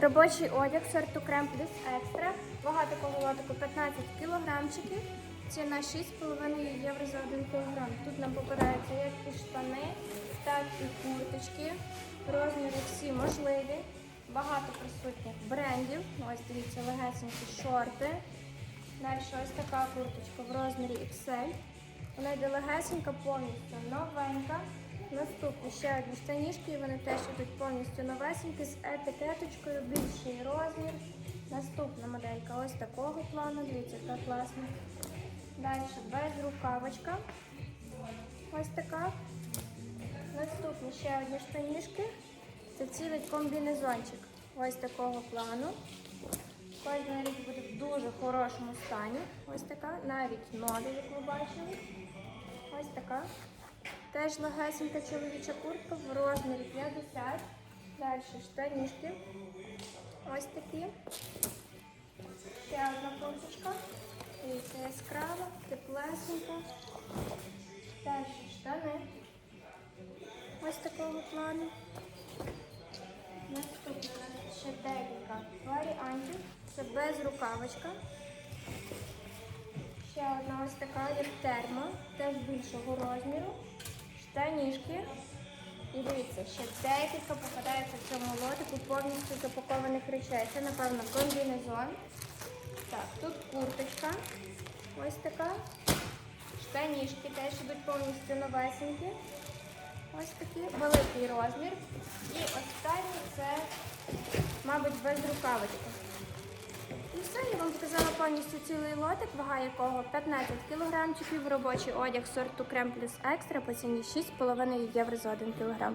Робочий одяг сорту крем плюс екстра. Вага такого лотику 15 кілограмчиків. Ціна 6,5 євро за 1 кілограм. Тут нам попадаються як і штани, так і курточки. Розміри всі можливі. Багато присутніх брендів. Ось дивіться, легесенькі шорти. Далі ось така курточка в розмірі XL. Вона йде легесенька, повністю новенька. Наступні ще одні штанішки, вони теж йдуть повністю новесенькі з етикеточкою, більший розмір. Наступна моделька ось такого плану, дивіться, яка класна. Далі безрукавочка. Ось така. Наступні ще одні штанішки. Це цілий комбінезончик. Ось такого плану. Кожна річ буде в дуже хорошому стані. Ось така, навіть нові, як ви бачили. Ось така. Теж легесенька чоловіча куртка в розмірі 50. Далі штанішки. Ось такі. Ще одна курточка. Дивіться, яскрава, теплесенька. Далі штани. Ось такого плану. Наступна ще декілька варіантів. Це безрукавочка. Ще одна ось така, як термо, теж більшого розміру. Штанішки. І дивіться, ще декілька попадається в цьому лотику повністю запакованих речей. Це, напевно, комбінезон. Так, тут курточка. Ось така. Штанішки теж йдуть повністю новесенькі. Ось такий великий розмір. І останній це, мабуть, безрукавочка. І все, я вам сказала повністю цілий лотик, вага якого 15 кг, робочий одяг сорту крем плюс екстра по ціні 6,5 євро за 1 кг.